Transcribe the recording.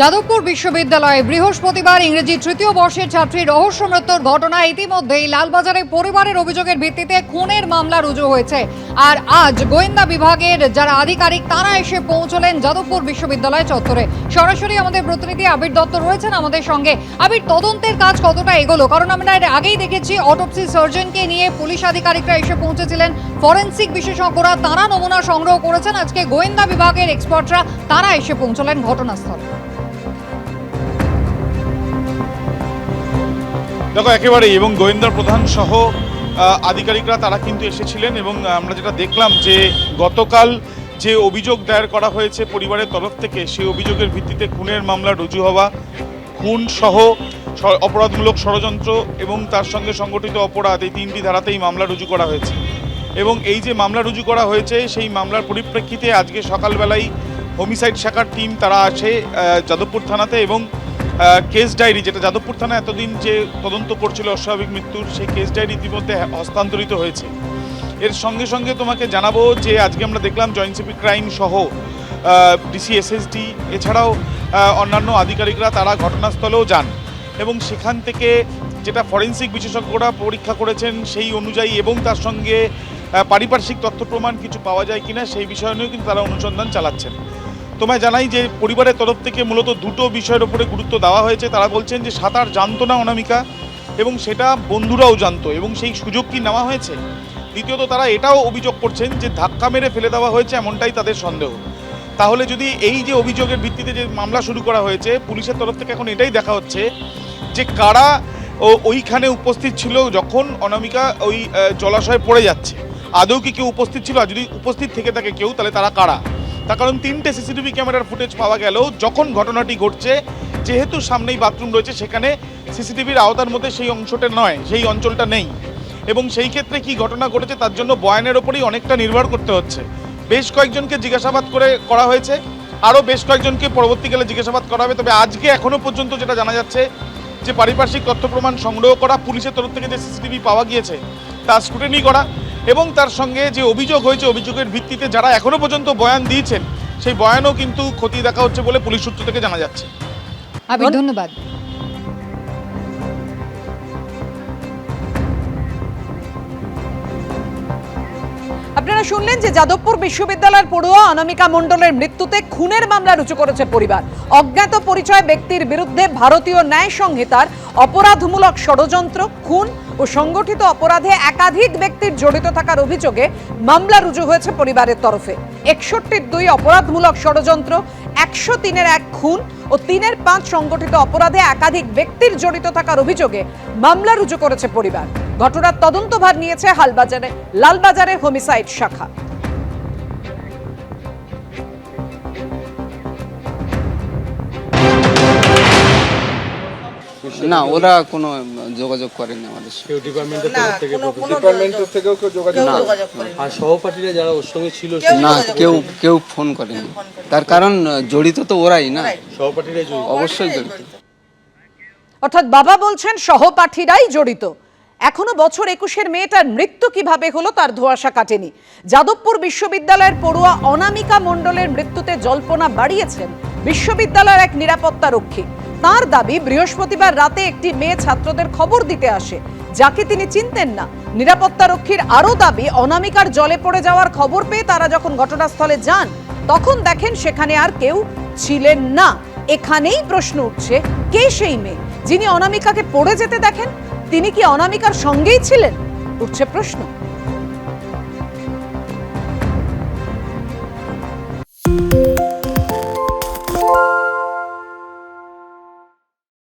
যাদবপুর বিশ্ববিদ্যালয়ে বৃহস্পতিবার ইংরেজি তৃতীয় বর্ষের ছাত্রী রহস্য মৃত্যুর ঘটনা ইতিমধ্যেই লালবাজারে পরিবারের অভিযোগের ভিত্তিতে খুনের মামলা রুজু হয়েছে। আর আজ গোয়েন্দা বিভাগের যারা আধিকারিক, তারা এসে পৌঁছলেন যাদবপুর বিশ্ববিদ্যালয় চত্বরে। সরাসরি আমাদের প্রতিনিধি আবির দত্ত রয়েছেন আমাদের সঙ্গে। আবির, তদন্তের কাজ কতটা এগোলো? কারণ আমরা এর আগেই দেখেছি অটোপসি সার্জনকে নিয়ে পুলিশ আধিকারিকরা এসে পৌঁছেছিলেন। ফরেন্সিক বিশেষজ্ঞরা তারা নমুনা সংগ্রহ করেছেন। আজকে গোয়েন্দা বিভাগের এক্সপার্টরা তারা এসে পৌঁছলেন ঘটনাস্থলে। দেখো, একেবারেই, এবং গোয়েন্দা প্রধান সহ আধিকারিকরা তারা কিন্তু এসেছিলেন এবং আমরা যেটা দেখলাম যে গতকাল যে অভিযোগ দায়ের করা হয়েছে পরিবারের তরফ থেকে, সেই অভিযোগের ভিত্তিতে খুনের মামলা রুজু হওয়া, খুন সহ অপরাধমূলক ষড়যন্ত্র এবং তার সঙ্গে সংগঠিত অপরাধ, এই তিনটি ধারাতেই মামলা রুজু করা হয়েছে। এবং এই যে মামলা রুজু করা হয়েছে, সেই মামলার পরিপ্রেক্ষিতে আজকে সকালবেলাই হোমিসাইড শাখার টিম তারা আসে যাদবপুর থানাতে এবং কেস ডায়েরি যেটা যাদবপুর থানা এতদিন যে তদন্ত করছিল অস্বাভাবিক মৃত্যুর, সেই কেস ডায়েরি ইতিমধ্যে হস্তান্তরিত হয়েছে। এর সঙ্গে সঙ্গে তোমাকে জানাব যে আজকে আমরা দেখলাম জয়েন্ট সিপি ক্রাইম সহ ডিসি এসএসডি এছাড়াও অন্যান্য আধিকারিকরা তারা ঘটনাস্থলেও যান। এবং সেখান থেকে যেটা ফরেন্সিক বিশেষজ্ঞরা পরীক্ষা করেছেন সেই অনুযায়ী এবং তার সঙ্গে পারিপার্শ্বিক তথ্য প্রমাণ কিছু পাওয়া যায় কিনা সেই বিষয় নিয়েও কিন্তু তারা অনুসন্ধান চালাচ্ছেন। তোমায় জানাই যে পরিবারের তরফ থেকে মূলত দুটো বিষয়ের উপরে গুরুত্ব দেওয়া হয়েছে। তারা বলছেন যে সাঁতার জানতো না অনামিকা এবং সেটা বন্ধুরাও জানতো এবং সেই সুযোগ কি নেওয়া হয়েছে? দ্বিতীয়ত, তারা এটাও অভিযোগ করছেন যে ধাক্কা মেরে ফেলে দেওয়া হয়েছে এমনটাই তাদের সন্দেহ। তাহলে যদি এই যে অভিযোগের ভিত্তিতে যে মামলা শুরু করা হয়েছে, পুলিশের তরফ থেকে এখন এটাই দেখা হচ্ছে যে কারা ও ওইখানে উপস্থিত ছিল যখন অনামিকা ওই জলাশয়ে পড়ে যাচ্ছে। আদৌ কি কেউ উপস্থিত ছিল? আর যদি উপস্থিত থেকে থাকে কেউ, তাহলে তারা কারা? তার কারণ তিনটে সিসিটিভি ক্যামেরার ফুটেজ পাওয়া গেল। যখন ঘটনাটি ঘটছে, যেহেতু সামনেই বাথরুম রয়েছে, সেখানে সিসিটিভির আওতার মধ্যে সেই অংশটা নয়, সেই অঞ্চলটা নেই। এবং সেই ক্ষেত্রে কি ঘটনা ঘটেছে, তার জন্য বয়ানের ওপরেই অনেকটা নির্ভর করতে হচ্ছে। বেশ কয়েকজনকে জিজ্ঞাসাবাদ করে করা হয়েছে, আরও বেশ কয়েকজনকে পরবর্তীকালে জিজ্ঞাসাবাদ করা হবে। তবে আজকে এখনও পর্যন্ত যেটা জানা যাচ্ছে, যে পারিপার্শ্বিক তথ্য প্রমাণ সংগ্রহ করা, পুলিশের তরফ থেকে যে সিসিটিভি পাওয়া গিয়েছে, তা স্ক্রুটিনি করা। এবং তার সঙ্গে যে অভিযোগ হয়েছে অভিযোগের ভিত্তিতে যারা এখনও পর্যন্ত বয়ান দিয়েছেন সেই বয়ানও কিন্তু ক্ষতি দেখা হচ্ছে বলে পুলিশ সূত্র থেকে জানা যাচ্ছে। ধন্যবাদ। আপনারা শুনলেন যে যাদবপুর বিশ্ববিদ্যালয়ের পড়ুয়া অনামিকা মণ্ডলের মৃত্যুতে খুনের মামলা রুজু করেছে পরিবার। অজ্ঞাত পরিচয় ব্যক্তির বিরুদ্ধে ভারতীয় ন্যায় সংহিতার অপরাধমূলক ষড়যন্ত্র, খুন ও সংগঠিত অপরাধে একাধিক ব্যক্তির জড়িত থাকার অভিযোগে মামলা রুজু হয়েছে পরিবারের তরফে। একষট্টির দুই অপরাধমূলক ষড়যন্ত্র, একশো তিনের এক খুন ও তিনের পাঁচ সংগঠিত অপরাধে একাধিক ব্যক্তির জড়িত থাকার অভিযোগে মামলা রুজু করেছে পরিবার। ঘটনার তদন্তভার নিয়েছে হালবাজারে লালবাজারে হোমিসাইড শাখা। না ওরা কোনো যোগাযোগ করেনি আমাদের কেউ ডিপার্টমেন্টের তরফ থেকে ডিপার্টমেন্টের থেকেও কেউ যোগাযোগ না। আর সহপাঠীরা যারা ওর সঙ্গে ছিল না কেউ কেউ ফোন করেনি। তার কারণ জড়িত তো ওরাই না। সহপাঠীরাই জড়িত। অবশ্যই জড়িত। অর্থাৎ বাবা বলছেন সহপাঠীরাই জড়িত। এখনও বছর একুশের মেয়েটার মৃত্যু কীভাবে হলো তার ধোঁয়াশা কাটেনি। যাদবপুর বিশ্ববিদ্যালয়ের পড়ুয়া অনামিকা মণ্ডলের মৃত্যুতে জল্পনা বাড়িয়েছেন বিশ্ববিদ্যালয়ের এক নিরাপত্তা রক্ষী তার দাবি, বৃহস্পতিবার রাতে একটি মেয়ে ছাত্রদের খবর দিতে আসে, যাকে তিনি চিনতেন না। নিরাপত্তা রক্ষীর আরও দাবি, অনামিকার জলে পড়ে যাওয়ার খবর পেয়ে তারা যখন ঘটনাস্থলে যান, তখন দেখেন সেখানে আর কেউ ছিলেন না। এখানেই প্রশ্ন উঠছে, কে সেই মেয়ে? যিনি অনামিকাকে পড়ে যেতে দেখেন তিনি কি অনামিকার সঙ্গেই ছিলেন? উঠছে প্রশ্ন।